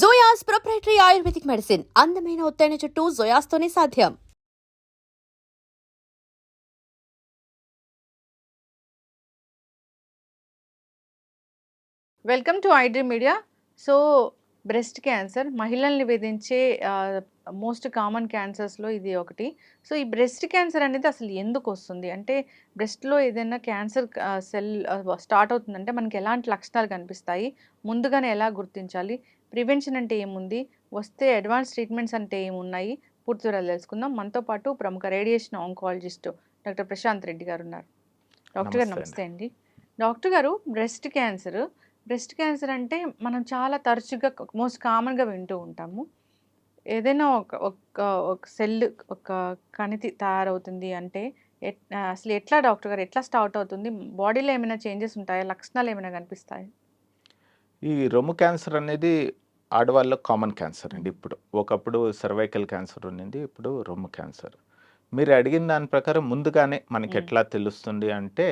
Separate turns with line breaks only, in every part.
జోయాస్ proprietary ayurvedic medicine అందమైన ఒత్తైన చుట్టూ జోయాస్తోనే సాధ్యం.
Welcome to iDream media so breast cancer మహిళల్ని వేధించే మోస్ట్ కామన్ క్యాన్సర్స్లో ఇది ఒకటి. సో ఈ బ్రెస్ట్ క్యాన్సర్ అనేది అసలు ఎందుకు వస్తుంది? అంటే బ్రెస్ట్లో ఏదైనా క్యాన్సర్ సెల్ స్టార్ట్ అవుతుందంటే మనకి ఎలాంటి లక్షణాలు కనిపిస్తాయి? ముందుగానే ఎలా గుర్తించాలి? ప్రివెన్షన్ అంటే ఏముంది? వస్తే అడ్వాన్స్ ట్రీట్మెంట్స్ అంటే ఏమున్నాయి? పూర్తి వివరాలు తెలుసుకుందాం. మనతో పాటు ప్రముఖ radiation oncologist doctor Prashanth Reddy garu ఉన్నారు. డాక్టర్ గారు
నమస్తే
అండి. డాక్టర్ గారు బ్రెస్ట్ క్యాన్సర్. బ్రెస్ట్ క్యాన్సర్ అంటే మనం చాలా తరచుగా మోస్ట్ కామన్గా వింటూ ఉంటాము. ఏదైనా ఒక ఒక ఒక సెల్ ఒక కణితి తయారవుతుంది అంటే ఎట్- అసలు ఎట్లా డాక్టర్ గారు ఎట్లా స్టార్ట్ అవుతుంది? బాడీలో ఏమైనా చేంజెస్ ఉంటాయా? లక్షణాలు ఏమైనా కనిపిస్తాయి?
ఈ రొమ్ము క్యాన్సర్ అనేది ఆడవాళ్ళలో కామన్ క్యాన్సర్ అండి ఇప్పుడు ఒకప్పుడు సర్వైకల్ క్యాన్సర్ ఉన్నింది ఇప్పుడు రొమ్ము క్యాన్సర్ మీరు అడిగిన దాని ప్రకారం ముందుగానే మనకి. ఎట్లా తెలుస్తుంది అంటే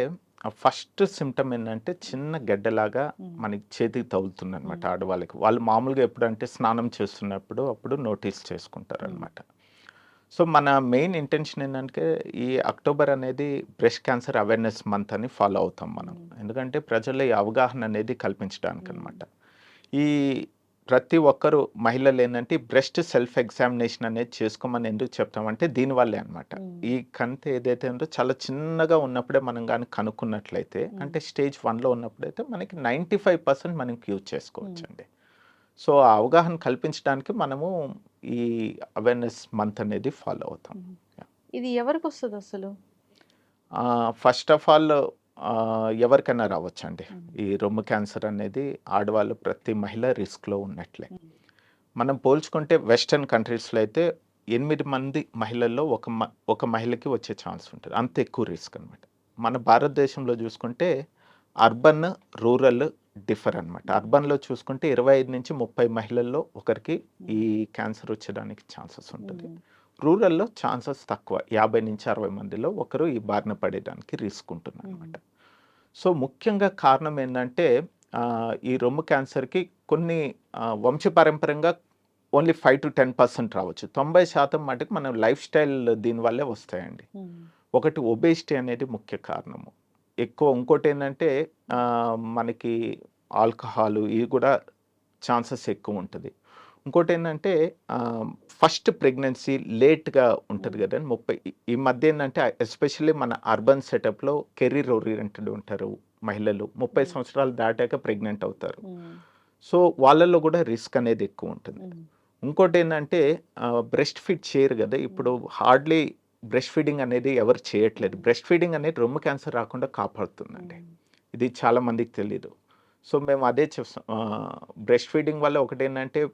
ఫస్ట్ సిమ్టమ్ ఏంటంటే చిన్న గడ్డలాగా. మనకి చేతికి తగులుతుంది అనమాట. ఆడవాళ్ళకి వాళ్ళు మామూలుగా ఎప్పుడంటే స్నానం చేస్తున్నప్పుడు అప్పుడు నోటీస్ చేసుకుంటారు అనమాట సో మన మెయిన్ ఇంటెన్షన్ ఏంటంటే ఈ అక్టోబర్ అనేది బ్రెస్ట్ క్యాన్సర్ అవేర్నెస్ మంత్ అని ఫాలో అవుతాం మనం. ఎందుకంటే ప్రజల్లో ఈ అవగాహన అనేది కల్పించడానికి. అనమాట ఈ ప్రతి ఒక్కరు మహిళలు ఏంటంటే బ్రెస్ట్ సెల్ఫ్ ఎగ్జామినేషన్ అనేది చేసుకోమని ఎందుకు చెప్తామంటే దీనివల్లే అనమాట. ఈ కంత ఏదైతే ఉందో చాలా చిన్నగా ఉన్నప్పుడే మనం కానీ కనుక్కున్నట్లయితే. అంటే స్టేజ్ వన్లో ఉన్నప్పుడైతే మనకి నైంటీ ఫైవ్ పర్సెంట్ మనం యూజ్ చేసుకోవచ్చు
మ్మ్.
అండి సో ఆ అవగాహన కల్పించడానికి మనము ఈ అవేర్నెస్ మంత్ అనేది ఫాలో అవుతాం.
ఇది ఎవరికి వస్తుంది అసలు
ఫస్ట్ ఆఫ్ ఆల్ ఎవరికైనా రావచ్చు అండి. ఈ రొమ్ము క్యాన్సర్ అనేది ఆడవాళ్ళు ప్రతి మహిళ రిస్క్లో ఉన్నట్లే. మనం పోల్చుకుంటే వెస్టర్న్ కంట్రీస్లో అయితే ఎనిమిది మంది మహిళల్లో ఒక ఒక మహిళకి వచ్చే ఛాన్స్ ఉంటుంది. అంత ఎక్కువ రిస్క్ అనమాట మన భారతదేశంలో చూసుకుంటే అర్బన్ రూరల్ డిఫర్ అనమాట అర్బన్లో చూసుకుంటే ఇరవై ఐదు నుంచి ముప్పై మహిళల్లో ఒకరికి ఈ క్యాన్సర్ వచ్చేదానికి ఛాన్సెస్ ఉంటుంది. రూరల్లో ఛాన్సెస్ తక్కువ. యాభై నుంచి అరవై మందిలో ఒకరు ఈ బారిన పడేదానికి రిస్క్ ఉంటుంది అనమాట సో ముఖ్యంగా కారణం ఏంటంటే ఈ రొమ్ము క్యాన్సర్కి కొన్ని ఆ, వంశపారంపర్యంగా only five to ten percent రావచ్చు. తొంభై శాతం మటుకు మన లైఫ్ స్టైల్ దీనివల్లే వస్తాయండి. ఒకటి ఒబేసిటీ అనేది ముఖ్య కారణము. ఎక్కువ ఇంకోటి ఏంటంటే మనకి ఆల్కహాల్ ఇవి కూడా ఛాన్సెస్ ఎక్కువ ఉంటుంది. ఇంకోటి ఏంటంటే ఫస్ట్ ప్రెగ్నెన్సీ లేట్గా ఉంటుంది
Mm.
కదా ముప్పై ఈ- మధ్య ఏంటంటే ఎస్పెషల్లీ మన అర్బన్ సెటప్లో కెరీర్ ఓరియంటెడ్ ఉంటారు మహిళలు ముప్పై. సంవత్సరాలు దాటాక ప్రెగ్నెంట్ అవుతారు. సో వాళ్ళల్లో కూడా రిస్క్ అనేది ఎక్కువ ఉంటుంది. ఇంకోటి ఏంటంటే బ్రెస్ట్ ఫీడ్ చేయరు కదా ఇప్పుడు హార్డ్లీ బ్రెస్ట్ ఫీడింగ్ అనేది ఎవరు చేయట్లేదు బ్రెస్ట్ ఫీడింగ్ అనేది రొమ్ము క్యాన్సర్ రాకుండా కాపాడుతుందండి. ఇది చాలా మందికి తెలియదు సో మేము అదే చూస్తాం బ్రెస్ట్ ఫీడింగ్ వల్ల ఒకటి ఏంటంటే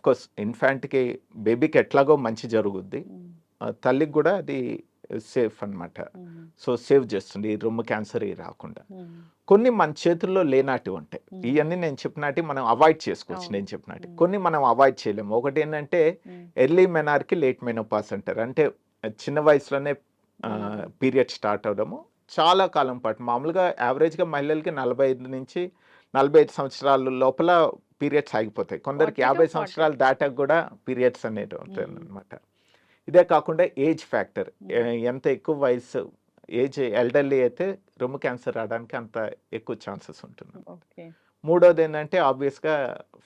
కోర్స్ ఇన్ఫాంట్కి బేబీకి ఎట్లాగో మంచి జరుగుద్ది తల్లికి కూడా అది సేఫ్ అన్నమాట
మ్మ్.
సో సేవ్ చేస్తుంది ఈ రొమ్ము క్యాన్సర్ ఇవి రాకుండా. కొన్ని మన చేతుల్లో లేనాటి ఉంటాయి. ఇవన్నీ నేను చెప్పినట్టు మనం అవాయిడ్ చేసుకోవచ్చు. నేను చెప్పినట్టు. కొన్ని మనం అవాయిడ్ చేయలేము ఒకటి ఏంటంటే. ఎర్లీ మెనార్కి లేట్ మెనోపాస్ అంటారు అంటే చిన్న వయసులోనే. పీరియడ్ స్టార్ట్ అవడము చాలా కాలం పాటు మామూలుగా యావరేజ్గా మహిళలకి నలభై ఐదు నుంచి నలభై ఐదు సంవత్సరాల లోపల పీరియడ్స్ ఆగిపోతాయి. కొందరికి
40 to
యాభై
40.
సంవత్సరాలు దాటాక కూడా పీరియడ్స్ అనేది ఉంటాయి
మ్మ్.
అనమాట ఇదే కాకుండా ఏజ్ ఫ్యాక్టర్. ఎంత ఎక్కువ వయసు ఏజ్ ఎల్డర్లీ అయితే రొమ్ము క్యాన్సర్ రావడానికి అంత ఎక్కువ ఛాన్సెస్ ఉంటుంది మూడోది ఏంటంటే ఆబ్వియస్గా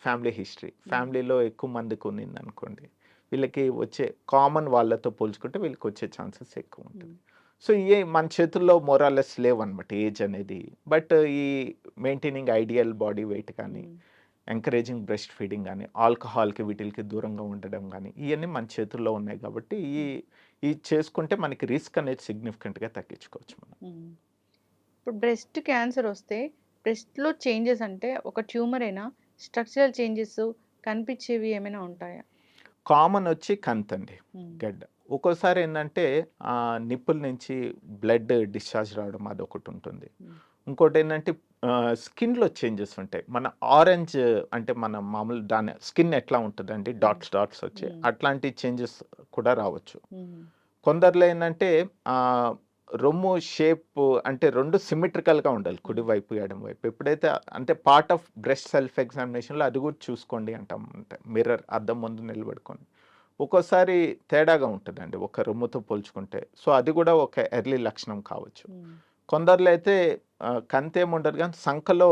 ఫ్యామిలీ హిస్టరీ. ఫ్యామిలీలో ఎక్కువ మందికి ఉన్నింది అనుకోండి వీళ్ళకి వచ్చే కామన్ వాళ్ళతో పోల్చుకుంటే వీళ్ళకి వచ్చే ఛాన్సెస్ ఎక్కువ ఉంటుంది. సో ఏ మన చేతుల్లో మొరాలెస్ లేవు అనమాట ఏజ్ అనేది. బట్ ఈ మెయింటైనింగ్ ఐడియల్ బాడీ వెయిట్ కానీ ఎంకరేజింగ్ బ్రెస్ట్ ఫీడింగ్ కానీ ఆల్కహాల్కి వీటికి దూరంగా ఉండడం కానీ ఇవన్నీ మన చేతుల్లో ఉన్నాయి కాబట్టి ఈ ఈ చేసుకుంటే మనకి రిస్క్ అనేది సిగ్నిఫికెంట్గా తగ్గించుకోవచ్చు మనం.
ఇప్పుడు బ్రెస్ట్ క్యాన్సర్ వస్తే బ్రెస్ట్లో చేంజెస్ అంటే ఒక ట్యూమర్ అయినా స్ట్రక్చరల్ చేంజెస్ కనిపించేవి ఏమైనా ఉంటాయా
కామన్ వచ్చి కంతండి. గడ్డ ఒక్కోసారి ఏంటంటే నిప్పుల నుంచి బ్లడ్ డిశ్చార్జ్ రావడం అది ఒకటి ఉంటుంది. ఇంకోటి ఏంటంటే స్కిన్లో చేంజెస్ ఉంటాయి. మన ఆరెంజ్ అంటే మన మామూలు దాని స్కిన్ ఎట్లా ఉంటుందండి? డాట్స్ డాట్స్ వచ్చి. అట్లాంటి చేంజెస్ కూడా రావచ్చు. కొందరిలో ఏంటంటే రొమ్ము షేప్ అంటే రెండు సిమెట్రికల్గా ఉండాలి కుడి వైపు ఎడమ వైపు. ఎప్పుడైతే అంటే పార్ట్ ఆఫ్ బ్రెస్ట్ సెల్ఫ్ ఎగ్జామినేషన్లో అది కూడా చూసుకోండి అంటాం అంటే మిర్రర్ అద్దం ముందు నిలబడుకొని ఒక్కోసారి తేడాగా ఉంటుందండి ఒక రొమ్ముతో పోల్చుకుంటే. సో అది కూడా ఒక ఎర్లీ లక్షణం కావచ్చు. కొందరిలో అయితే కంతేముండదు కానీ సంఖలో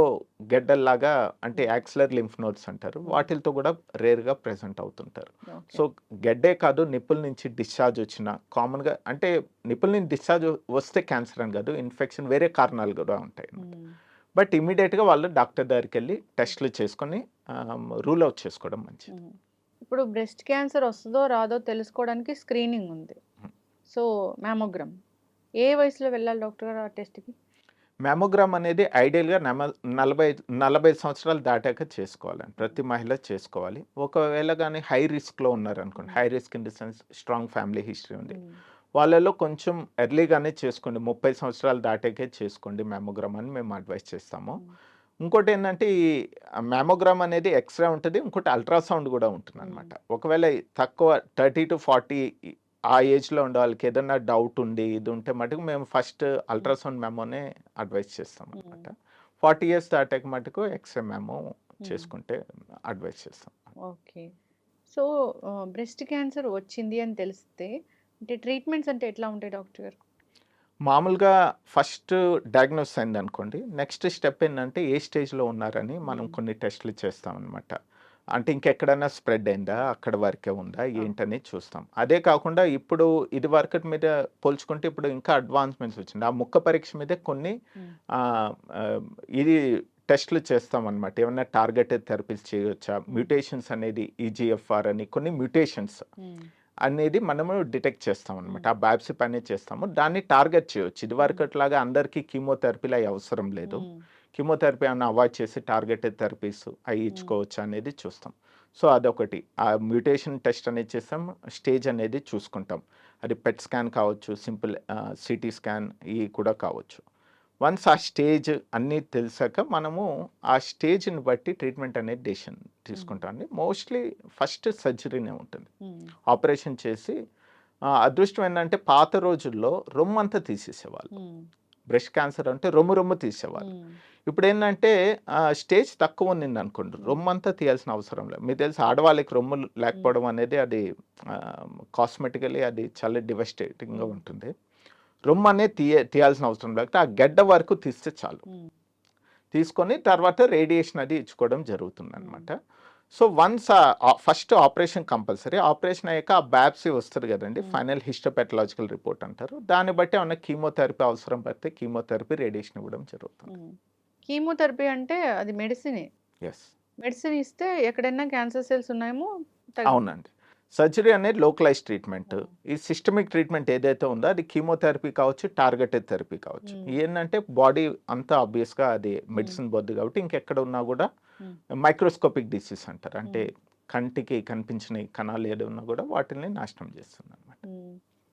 గెడ్డల్లాగా అంటే యాక్సిలర్ లింఫ్ నోట్స్ అంటారు. వాటితో కూడా రేర్గా ప్రెసెంట్ అవుతుంటారు. సో గడ్డే కాదు నిప్పుల నుంచి డిశ్చార్జ్ వచ్చిన కామన్గా అంటే నిప్పుల నుంచి డిశ్చార్జ్ వస్తే క్యాన్సర్ అని కాదు ఇన్ఫెక్షన్ వేరే కారణాలు కూడా ఉంటాయి బట్ ఇమీడియట్గా వాళ్ళు డాక్టర్ దగ్గరికి వెళ్ళి టెస్ట్లు చేసుకొని రూల్ అవుట్ చేసుకోవడం మంచిది.
ఇప్పుడు బ్రెస్ట్ క్యాన్సర్ వస్తుందో రాదో తెలుసుకోవడానికి స్క్రీనింగ్ ఉంది. సో మ్యామోగ్రామ్ ఏ వయసులో వెళ్ళాలి డాక్టర్ గారు ఆ టెస్ట్కి?
మ్యామోగ్రామ్ అనేది ఐడియల్గా నమ నలభై నలభై సంవత్సరాలు దాటాక చేసుకోవాలండి. ప్రతి మహిళ చేసుకోవాలి. ఒకవేళ కానీ హై రిస్క్లో ఉన్నారనుకోండి high risk in the sense strong family history ఉంది. వాళ్ళలో కొంచెం ఎర్లీగానే చేసుకోండి. ముప్పై సంవత్సరాలు దాటాకే చేసుకోండి మ్యామోగ్రామ్ అని మేము అడ్వైస్ చేస్తాము. ఇంకోటి ఏంటంటే ఈ మ్యామోగ్రామ్ అనేది ఎక్స్రే ఉంటుంది ఇంకోటి అల్ట్రాసౌండ్ కూడా ఉంటుంది అనమాట ఒకవేళ తక్కువ థర్టీ టు ఫార్టీ ఆ ఏజ్లో ఉండే వాళ్ళకి ఏదైనా డౌట్ ఉండి ఇది ఉంటే మటుకు మేము ఫస్ట్ అల్ట్రాసౌండ్ మెమోనే అడ్వైస్ చేస్తాం అనమాట ఫార్టీ ఇయర్స్ దాటాక మటుకు ఎక్స్రే మెమో చేసుకుంటే అడ్వైస్ చేస్తాం.
ఓకే. సో బ్రెస్ట్ క్యాన్సర్ వచ్చింది అని తెలిస్తే అంటే ట్రీట్మెంట్స్ అంటే ఎట్లా ఉంటాయి డాక్టర్ గారు?
మామూలుగా ఫస్ట్ డయాగ్నోస్ అయింది అనుకోండి నెక్స్ట్ స్టెప్ ఏంటంటే ఏ స్టేజ్లో ఉన్నారని మనం. కొన్ని టెస్ట్లు చేస్తాం అనమాట అంటే ఇంకెక్కడైనా స్ప్రెడ్ అయిందా? అక్కడ వరకే ఉందా? ఏంటని చూస్తాం. అదే కాకుండా ఇప్పుడు ఇది వరకటి మీద పోల్చుకుంటే ఇప్పుడు ఇంకా అడ్వాన్స్మెంట్స్ వచ్చింది. ఆ ముక్క పరీక్ష మీద కొన్ని ఇది టెస్ట్లు చేస్తాం అనమాట ఏమన్నా టార్గెటెడ్ థెరపీస్ చేయొచ్చా? మ్యూటేషన్స్ అనేది ఈజీఎఫ్ఆర్ అని కొన్ని మ్యూటేషన్స్ అనేది మనము డిటెక్ట్ చేస్తాం అనమాట ఆ బయాప్సీ పని చేస్తాము. దాన్ని టార్గెట్ చేయొచ్చు. ఇది వరకట్లాగా అందరికీ కీమోథెరపీలు అవి అవసరం లేదు. కీమోథెరపీ అన్న అవాయిడ్ చేసి టార్గెటెడ్ థెరపీస్ అవి ఇచ్చుకోవచ్చు అనేది చూస్తాం. సో అదొకటి. ఆ మ్యూటేషన్ టెస్ట్ అనేది చేస్తాం స్టేజ్ అనేది చూసుకుంటాం. అది పెట్ స్కాన్ కావచ్చు సింపుల్ సిటీ స్కాన్ ఇవి కూడా కావచ్చు. వన్స్ ఆ స్టేజ్ అన్నీ తెలిసాక మనము ఆ స్టేజ్ని బట్టి ట్రీట్మెంట్ అనేది డెసిషన్ తీసుకుంటాం అండి. మోస్ట్లీ ఫస్ట్ సర్జరీనే ఉంటుంది. ఆపరేషన్ చేసి అదృష్టం ఏంటంటే పాత రోజుల్లో రొమ్ము అంతా తీసేసేవాళ్ళు బ్రెస్ట్ క్యాన్సర్ అంటే రొమ్ము రొమ్ము తీసేవాళ్ళు. ఇప్పుడు ఏంటంటే స్టేజ్ తక్కువ ఉంది అనుకోండి రొమ్ము అంతా తీయాల్సిన అవసరం లేదు. మీకు తెలుసు ఆడవాళ్ళకి రొమ్ము లేకపోవడం అనేది అది కాస్మెటికలీ అది చాలా డివస్టేటింగ్గా. ఉంటుంది. రొమ్ము అనేది తీయ తీయాల్సిన అవసరం లేకపోతే ఆ గడ్డ వరకు తీస్తే చాలు. తీసుకొని తర్వాత రేడియేషన్ అది ఇచ్చుకోవడం జరుగుతుంది అనమాట so once first operation compulsory. Operation అయ్యాక ఆ బ్యాప్సీ వస్తుంది కదండి. ఫైనల్ హిస్టోపెథలాజికల్ రిపోర్ట్ అంటారు. దాన్ని బట్టి ఏమన్నా కీమోథెరపీ అవసరం పడితే కీమోథెరపీ రేడియేషన్ ఇవ్వడం జరుగుతుంది.
కీమోథెరపీ అంటే అది మెడిసిన్. మెడిసిన్ ఇస్తే ఎక్కడైనా క్యాన్సర్ సెల్స్ ఉన్నాయేమో
అవునండి. సర్జరీ అనేది లోకలైజ్ ట్రీట్మెంట్. ఈ సిస్టమిక్ ట్రీట్మెంట్ ఏదైతే ఉందో అది కీమోథెరపీ కావచ్చు టార్గెటెడ్ థెరపీ కావచ్చు. ఏంటంటే బాడీ అంతా ఆబ్వియస్గా అది మెడిసిన్ బొద్దు కాబట్టి ఇంకెక్కడ ఉన్నా కూడా. మైక్రోస్కోపిక్ డిసీజ్ అంటారు. అంటే. కంటికి కనిపించిన కణాలు ఏది ఉన్నా కూడా వాటిని నాశనం చేస్తుంది అనమాట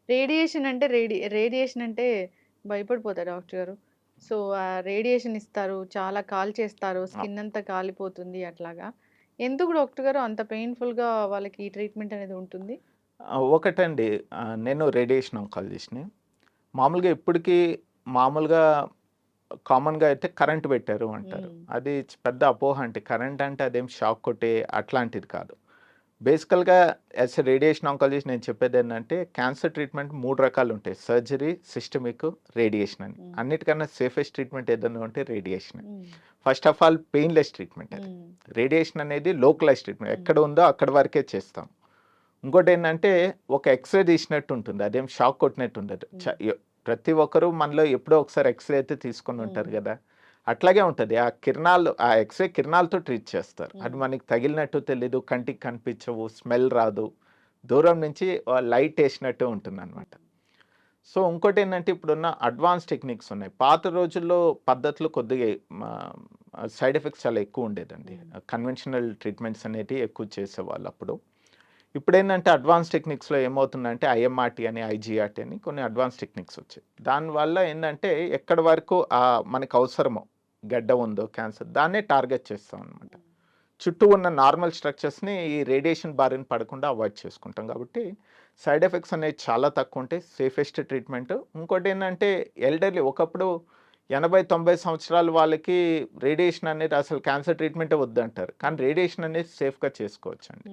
రేడియేషన్ అంటే రేడి రేడియేషన్ అంటే భయపడిపోతారు డాక్టర్ గారు. సో రేడియేషన్ ఇస్తారు చాలా కాల్ చేస్తారు స్కిన్ అంతా కాలిపోతుంది అట్లాగా. ఎందుకు డాక్టర్ గారు అంత పెయిన్ఫుల్గా వాళ్ళకి ఈ ట్రీట్మెంట్ అనేది ఉంటుంది?
ఒకటండి నేను రేడియేషన్ ఆంకాలజిస్ట్ని. మామూలుగా ఇప్పటికీ మామూలుగా కామన్గా అయితే కరెంట్ పెట్టారు అంటారు. అది పెద్ద అపోహ అంటే కరెంట్ అంటే అదేం షాక్ కొట్టే అట్లాంటిది కాదు. బేసికల్గా యాజ్ ఎ రేడియేషన్ ఆంకాలజిస్ట్ నేను చెప్పేది ఏంటంటే క్యాన్సర్ ట్రీట్మెంట్ మూడు రకాలు ఉంటాయి. సర్జరీ సిస్టమిక్ రేడియేషన్ అని. అన్నిటికన్నా సేఫెస్ట్ ట్రీట్మెంట్ ఏదైనా ఉంటే radiation first of all painless treatment అది. రేడియేషన్ అనేది లోకలైజ్ ట్రీట్మెంట్. ఎక్కడ ఉందో అక్కడ వరకే చేస్తాం. ఇంకోటి ఏంటంటే ఒక ఎక్స్రే తీసినట్టు ఉంటుంది. అదేం షాక్ కొట్టినట్టు ఉండదు. ప్రతి ఒక్కరూ మనలో ఎప్పుడో ఒకసారి ఎక్స్రే అయితే తీసుకొని ఉంటారు. కదా. అట్లాగే ఉంటుంది. ఆ కిరణాలు ఆ ఎక్స్రే కిరణాలతో ట్రీట్ చేస్తారు. అది. మనకి తగిలినట్టు తెలీదు కంటికి కనిపించవు స్మెల్ రాదు. దూరం నుంచి లైట్ వేసినట్టు ఉంటుంది అనమాట సో ఇంకోటి ఏంటంటే ఇప్పుడున్న అడ్వాన్స్ టెక్నిక్స్ ఉన్నాయి. పాత రోజుల్లో పద్ధతులు కొద్దిగా సైడ్ ఎఫెక్ట్స్ చాలా ఎక్కువ ఉండేదండి. కన్వెన్షనల్ ట్రీట్మెంట్స్ అనేవి ఎక్కువ చేసేవాళ్ళు అప్పుడు. ఇప్పుడు ఏంటంటే అడ్వాన్స్ టెక్నిక్స్లో ఏమవుతుందంటే ఐఎంఆర్టీ అని ఐజీఆర్టీ అని కొన్ని అడ్వాన్స్ టెక్నిక్స్ వచ్చాయి. దానివల్ల ఏంటంటే ఎక్కడి వరకు మనకు అవసరమో గడ్డ ఉందో క్యాన్సర్ దాన్నే టార్గెట్ చేస్తాం అనమాట చుట్టూ ఉన్న నార్మల్ స్ట్రక్చర్స్ని ఈ రేడియేషన్ బారిన పడకుండా అవాయిడ్ చేసుకుంటాం కాబట్టి సైడ్ ఎఫెక్ట్స్ అనేవి చాలా తక్కువ ఉంటాయి. Safest treatment. ఇంకోటి ఏంటంటే ఎల్డర్లీ ఒకప్పుడు ఎనభై తొంభై సంవత్సరాల వాళ్ళకి రేడియేషన్ అనేది అసలు క్యాన్సర్ ట్రీట్మెంటే వద్దంటారు. కానీ రేడియేషన్ అనేది సేఫ్గా చేసుకోవచ్చు అండి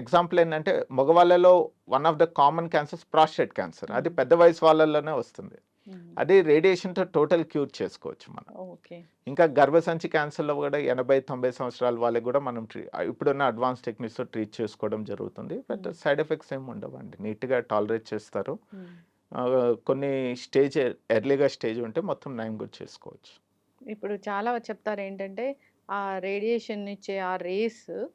ఎగ్జాంపుల్ ఏంటంటే మగవాళ్ళలో one of the common cancers prostate cancer. అది పెద్ద వయసు వాళ్ళలోనే వస్తుంది. అది రేడియేషన్తో టోటల్ క్యూర్ చేసుకోవచ్చు మనం.
ఓకే.
ఇంకా గర్భసంచి క్యాన్సర్లో కూడా ఎనభై తొంభై సంవత్సరాల వాళ్ళకి కూడా మనం ట్రీ ఇప్పుడున్న అడ్వాన్స్ టెక్నిక్స్తో ట్రీట్ చేసుకోవడం జరుగుతుంది. But
Hmm.
సైడ్ ఎఫెక్ట్స్ ఏమి ఉండవండి. నీట్గా టాలరేట్ చేస్తారు. ఆ, కొన్ని స్టేజ్ ఎర్లీగా స్టేజ్ ఉంటే మొత్తం నయం కూడా చేసుకోవచ్చు.
ఇప్పుడు చాలా చెప్తారు ఏంటంటే ఆ రేడియేషన్ ఇచ్చే ఆ రేస్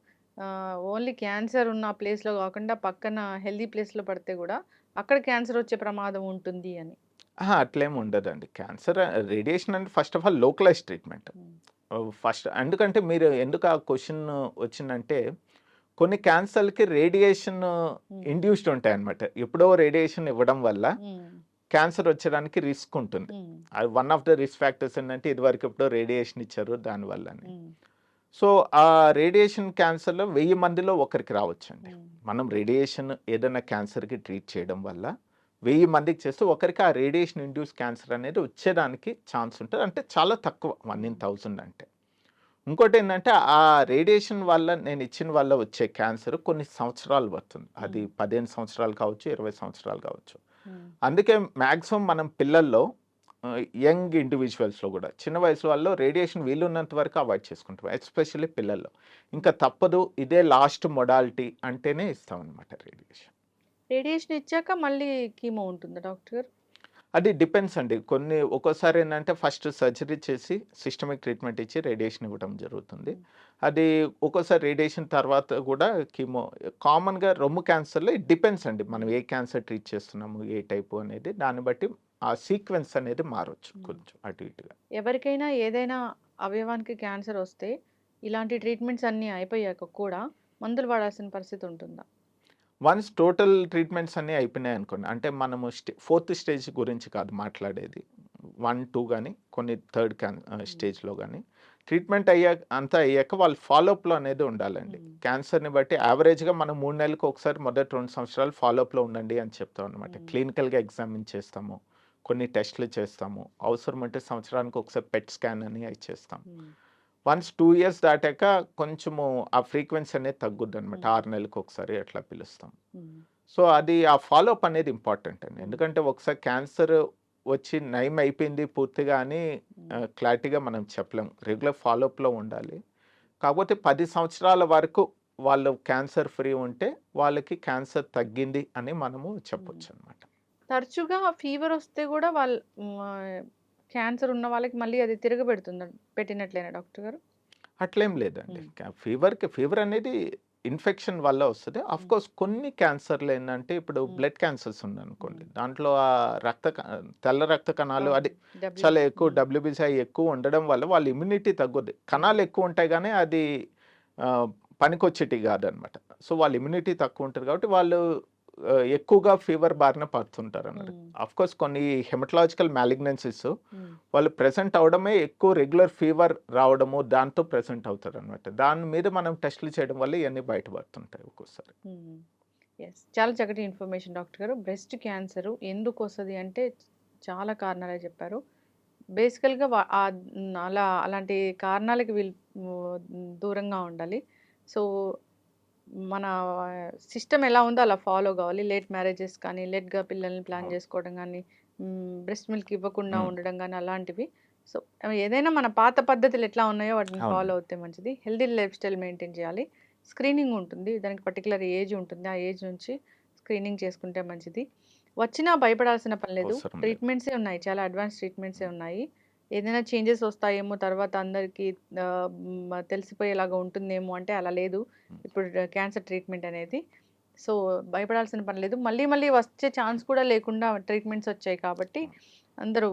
ఓన్లీ క్యాన్సర్ ఉన్న ప్లేస్లో కాకుండా పక్కన హెల్దీ ప్లేస్లో పడితే కూడా అక్కడ క్యాన్సర్ వచ్చే ప్రమాదం ఉంటుంది అని.
ఆహా, అట్లేం ఉండదండి. క్యాన్సర్ రేడియేషన్ అంటే first of all localise treatment. First ఎందుకంటే మీరు ఎందుకు ఆ క్వశ్చన్ వచ్చిందంటే కొన్ని క్యాన్సర్కి రేడియేషన్ ఇండ్యూస్డ్ ఉంటాయి అనమాట ఎప్పుడో రేడియేషన్ ఇవ్వడం వల్ల క్యాన్సర్ వచ్చడానికి రిస్క్ ఉంటుంది. అది one of the risk factors ఏంటంటే ఇదివరకు ఎప్పుడో రేడియేషన్ ఇచ్చారు దానివల్ల సో ఆ రేడియేషన్ క్యాన్సర్లో వెయ్యి మందిలో ఒకరికి రావచ్చండి. మనం రేడియేషన్ ఏదైనా క్యాన్సర్కి ట్రీట్ చేయడం వల్ల వెయ్యి మందికి చేస్తే ఒకరికి ఆ రేడియేషన్ ఇండ్యూస్ క్యాన్సర్ అనేది వచ్చేదానికి ఛాన్స్ ఉంటుంది. అంటే చాలా తక్కువ వన్ ఇన్ థౌజండ్ అంటే. ఇంకోటి ఏంటంటే ఆ రేడియేషన్ వల్ల నేను ఇచ్చిన వల్ల వచ్చే క్యాన్సర్ కొన్ని సంవత్సరాలు పడుతుంది. అది. పదిహేను సంవత్సరాలు కావచ్చు ఇరవై సంవత్సరాలు కావచ్చు. అందుకే మ్యాక్సిమం మనం పిల్లల్లో యంగ్ ఇండివిజువల్స్లో కూడా చిన్న వయసు వాళ్ళు రేడియేషన్ వీలున్నంత వరకు అవాయిడ్ చేసుకుంటాం ఎస్పెషల్లీ పిల్లల్లో. ఇంకా తప్పదు ఇదే లాస్ట్ మొడాలిటీ అంటేనే ఇస్తాం అనమాట రేడియేషన్.
రేడియేషన్ ఇచ్చాక మళ్ళీ కీమో ఉంటుందా డాక్టర్ గారు?
అది డిపెండ్స్ అండి. కొన్ని ఒక్కోసారి ఏంటంటే ఫస్ట్ సర్జరీ చేసి సిస్టమిక్ ట్రీట్మెంట్ ఇచ్చి రేడియేషన్ ఇవ్వడం జరుగుతుంది. అది ఒక్కోసారి రేడియేషన్ తర్వాత కూడా కీమో కామన్గా రొమ్ము క్యాన్సర్లో ఇట్ డిపెండ్స్ అండి. మనం ఏ క్యాన్సర్ ట్రీట్ చేస్తున్నాము ఏ టైపు అనేది. దాన్ని బట్టి ఆ సీక్వెన్స్ అనేది మారొచ్చు. కొంచెం అటు ఇటుగా
ఎవరికైనా ఏదైనా అవయవానికి క్యాన్సర్ వస్తే ఇలాంటి ట్రీట్మెంట్స్ అన్నీ అయిపోయాక కూడా మందులు వాడాల్సిన పరిస్థితి ఉంటుందా?
వన్స్ టోటల్ ట్రీట్మెంట్స్ అన్నీ అయిపోయినాయి అనుకోండి. అంటే మనము స్టే ఫోర్త్ స్టేజ్ గురించి కాదు మాట్లాడేది. వన్ టూ కానీ కొన్ని థర్డ్ క్యాన్ స్టేజ్లో కానీ ట్రీట్మెంట్ అయ్యాక అంతా అయ్యాక వాళ్ళు ఫాలోఅప్లో అనేది ఉండాలండి. క్యాన్సర్ని బట్టి యావరేజ్గా మనం మూడు నెలలకు ఒకసారి మొదటి రెండు సంవత్సరాలు ఫాలోఅప్లో ఉండండి అని చెప్తాం అనమాట. క్లినికల్గా ఎగ్జామిన్ చేస్తాము. కొన్ని టెస్ట్లు చేస్తాము. అవసరం అంటే సంవత్సరానికి ఒకసారి పెట్ స్కాన్ అని అవి చేస్తాం. వన్స్ టూ ఇయర్స్ దాటాక కొంచెము ఆ ఫ్రీక్వెన్సీ అనేది తగ్గుద్ది అనమాట. ఆరు నెలలకు ఒకసారి అట్లా పిలుస్తాం. సో అది ఆ ఫాలోఅప్ అనేది ఇంపార్టెంట్ అండి. ఎందుకంటే ఒకసారి క్యాన్సర్ వచ్చి నయం అయిపోయింది పూర్తిగా అని క్లారిటీగా మనం చెప్పలేం. రెగ్యులర్ ఫాలోఅప్లో ఉండాలి. కాకపోతే పది సంవత్సరాల వరకు వాళ్ళు క్యాన్సర్ ఫ్రీ ఉంటే వాళ్ళకి క్యాన్సర్ తగ్గింది అని మనము చెప్పొచ్చు అనమాట
తరచుగా ఫీవర్ వస్తే కూడా వాళ్ళు క్యాన్సర్ ఉన్న వాళ్ళకి మళ్ళీ అది తిరగబెడుతుంది పెట్టినట్లేనా డాక్టర్ గారు
అట్లేం లేదండి ఫీవర్కి ఫీవర్ అనేది ఇన్ఫెక్షన్ వల్ల వస్తుంది అఫ్. కోర్స్ కొన్ని క్యాన్సర్లు ఏంటంటే ఇప్పుడు. బ్లడ్ క్యాన్సర్స్ ఉంది అనుకోండి
Mm.
దాంట్లో ఆ రక్త తెల్ల రక్త కణాలు అది చాలా ఎక్కువ. డబ్ల్యూబీసీ ఎక్కువ ఉండడం వల్ల వాళ్ళ ఇమ్యూనిటీ తగ్గుద్ది కణాలు ఎక్కువ ఉంటాయి కానీ అది ఆ, పనికొచ్చేటి కాదనమాట సో వాళ్ళ ఇమ్యూనిటీ తక్కువ ఉంటుంది కాబట్టి వాళ్ళు ఎక్కువగా ఫీవర్ బారిన పడుతుంటారు అన్నమాట
Mm.
అఫ్ కోర్స్ కొన్ని హెమటలాజికల్ మ్యాలిగ్నెన్సీస్. వాళ్ళు ప్రెసెంట్ అవడమే ఎక్కువ రెగ్యులర్ ఫీవర్ రావడము దాంతో ప్రెసెంట్ అవుతారు అనమాట దాని మీద మనం టెస్టులు చేయడం వల్ల ఇవన్నీ బయటపడుతుంటాయి ఒక్కోసారి.
ఎస్ చాలా చక్కటి information doctor garu. Breast cancer ఎందుకు వస్తుంది అంటే చాలా కారణాలే చెప్పారు. బేసికల్గా అలా అలాంటి కారణాలకి వీళ్ళు దూరంగా ఉండాలి. సో మన సిస్టమ్ ఎలా ఉందో అలా ఫాలో కావాలి. లేట్ మ్యారేజెస్ కానీ లేట్గా పిల్లల్ని ప్లాన్. చేసుకోవడం కానీ బ్రెస్ట్ మిల్క్ ఇవ్వకుండా. ఉండడం కానీ అలాంటివి. సో ఏదైనా మన పాత పద్ధతులు ఎట్లా ఉన్నాయో వాటిని. ఫాలో అవుతే మంచిది. హెల్దీ లైఫ్ స్టైల్ మెయింటైన్ చేయాలి. స్క్రీనింగ్ ఉంటుంది. దానికి పర్టికులర్ ఏజ్ ఉంటుంది. ఆ ఏజ్ నుంచి స్క్రీనింగ్ చేసుకుంటే మంచిది. వచ్చినా భయపడాల్సిన పని లేదు. ట్రీట్మెంట్సే ఉన్నాయి. చాలా అడ్వాన్స్ ట్రీట్మెంట్సే ఉన్నాయి. ఏదైనా చేంజెస్ వస్తాయేమో తర్వాత అందరికీ తెలిసిపోయేలాగా ఉంటుందేమో అంటే అలా లేదు. ఇప్పుడు క్యాన్సర్ ట్రీట్మెంట్ అనేది. సో భయపడాల్సిన పని లేదు. మళ్ళీ మళ్ళీ వచ్చే ఛాన్స్ కూడా లేకుండా ట్రీట్మెంట్స్ వచ్చాయి కాబట్టి అందరూ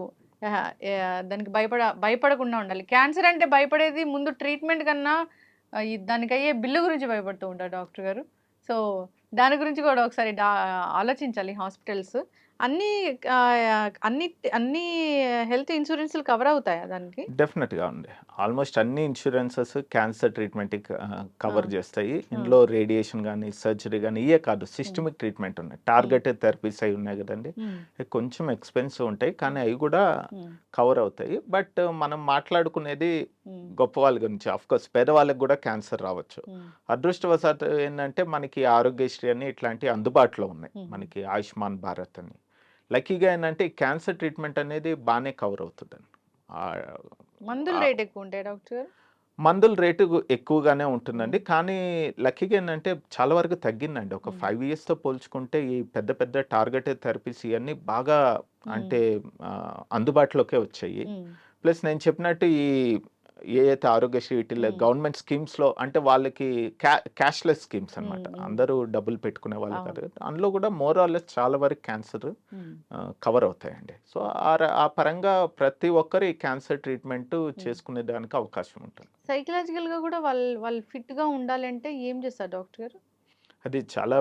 దానికి భయపడ భయపడకుండా ఉండాలి. క్యాన్సర్ అంటే భయపడేది ముందు ట్రీట్మెంట్ కన్నా దానికి అయ్యే బిల్లు గురించి భయపడుతూ ఉంటారు డాక్టర్ గారు. సో దాని గురించి కూడా ఒకసారి ఆలోచించాలి హాస్పిటల్స్. అన్ని అన్ని అన్ని హెల్త్ ఇన్సూరెన్స్లు కవర్ అవుతాయా దానికి?
డెఫినెట్గా ఉంది ఆల్మోస్ట్ అన్ని ఇన్సూరెన్సెస్ క్యాన్సర్ ట్రీట్మెంట్ కవర్. చేస్తాయి. ఇందులో రేడియేషన్ కానీ సర్జరీ కానీ ఇవే కాదు. సిస్టమిక్ ట్రీట్మెంట్ ఉన్నాయి. టార్గెటెడ్ థెరపీస్ అవి ఉన్నాయి కదండి. కొంచెం ఎక్స్పెన్సివ్ ఉంటాయి. కానీ అవి కూడా కవర్ అవుతాయి. బట్ మనం మాట్లాడుకునేది గొప్ప వాళ్ళ గురించి. ఆఫ్ కోర్స్ పేదవాళ్ళకి కూడా క్యాన్సర్ రావచ్చు. అదృష్టవశాత్తు ఏంటంటే మనకి ఆరోగ్యశ్రీ అని ఇట్లాంటివి అందుబాటులో ఉన్నాయి. మనకి ఆయుష్మాన్ భారత్ అని. లక్కీగా ఏంటంటే క్యాన్సర్ ట్రీట్మెంట్ అనేది బాగానే కవర్ అవుతుందండి.
మందుల. రేట్ ఎక్కువ ఉంటాయి డాక్టర్?
మందుల రేటు ఎక్కువగానే ఉంటుందండి. కానీ లక్కీగా ఏంటంటే చాలా వరకు తగ్గిందండి. ఒక. ఫైవ్ ఇయర్స్తో పోల్చుకుంటే ఈ పెద్ద పెద్ద టార్గెటెడ్ థెరపీస్ ఇవన్నీ బాగా అంటే అందుబాటులోకే వచ్చాయి. ప్లస్ నేను చెప్పినట్టు ఈ ఏ అయితే ఆరోగ్యశ్రీ వీటిల్లో. గవర్నమెంట్ స్కీమ్స్లో అంటే వాళ్ళకి క్యా క్యాష్లెస్ స్కీమ్స్
మ్మ్.
అందరూ డబ్బులు పెట్టుకునే వాళ్ళు. కాదు. అందులో కూడా మోర్ ఆర్లెస్ చాలా వరకు క్యాన్సర్ కవర్ అవుతాయండి. సో ఆ పరంగా ప్రతి ఒక్కరు ఈ క్యాన్సర్ ట్రీట్మెంట్ చేసుకునే దానికి అవకాశం ఉంటుంది.
సైకలాజికల్గా కూడా వాళ్ళు వాళ్ళు ఫిట్గా ఉండాలంటే ఏం చేస్తారు డాక్టర్ గారు?
అది చాలా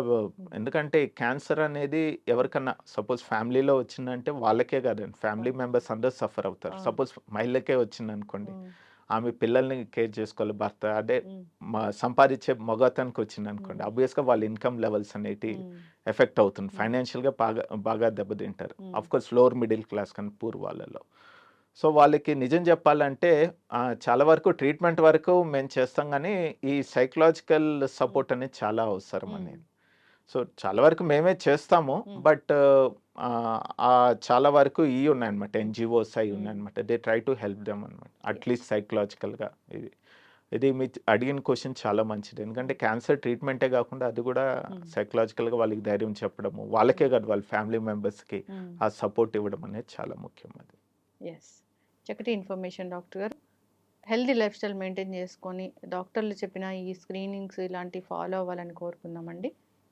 ఎందుకంటే క్యాన్సర్ అనేది ఎవరికన్నా సపోజ్ ఫ్యామిలీలో వచ్చిందంటే వాళ్ళకే కాదండి. ఫ్యామిలీ మెంబర్స్ అందరూ సఫర్ అవుతారు. సపోజ్ మహిళకే వచ్చింది అనుకోండి ఆమె పిల్లల్ని కేర్ చేసుకోవాలి భర్త మా సంపాదించే మగతనికి వచ్చింది అనుకోండి
మ్మ్.
ఆబ్వియస్గా వాళ్ళ ఇన్కమ్ లెవెల్స్ అనేటి ఎఫెక్ట్ అవుతుంది. ఫైనాన్షియల్గా బాగా బాగా దెబ్బతింటారు. కోర్స్ లోవర్ మిడిల్ క్లాస్ కానీ పూర్ వాళ్ళలో. సో వాళ్ళకి నిజం చెప్పాలంటే చాలా వరకు ట్రీట్మెంట్ వరకు మేము చేస్తాం కానీ ఈ సైకలాజికల్ సపోర్ట్ అనేది చాలా అవసరం. అనేది. సో చాలా వరకు మేమే చేస్తాము. బట్ చాలా వరకు ఈ ఉన్నాయన్నమాట ఎన్జిఓస్ అవి. ఉన్నాయన్నమాట. They try to help them అనమాట అట్లీస్ట్ సైకలాజికల్గా ఇది. ఇది మీ అడిగిన క్వశ్చన్ చాలా మంచిది. ఎందుకంటే క్యాన్సర్ ట్రీట్మెంటే కాకుండా అది కూడా. సైకలాజికల్గా వాళ్ళకి ధైర్యం చెప్పడము వాళ్ళకే కాదు వాళ్ళ ఫ్యామిలీ మెంబర్స్కి. ఆ సపోర్ట్ ఇవ్వడం అనేది చాలా ముఖ్యం అది.
ఎస్ చక్కటి ఇన్ఫర్మేషన్ డాక్టర్ గారు. హెల్దీ లైఫ్ స్టైల్ మెయింటైన్ చేసుకొని డాక్టర్లు చెప్పిన ఈ స్క్రీనింగ్స్ ఇలాంటివి ఫాలో అవ్వాలని కోరుకుందామండి.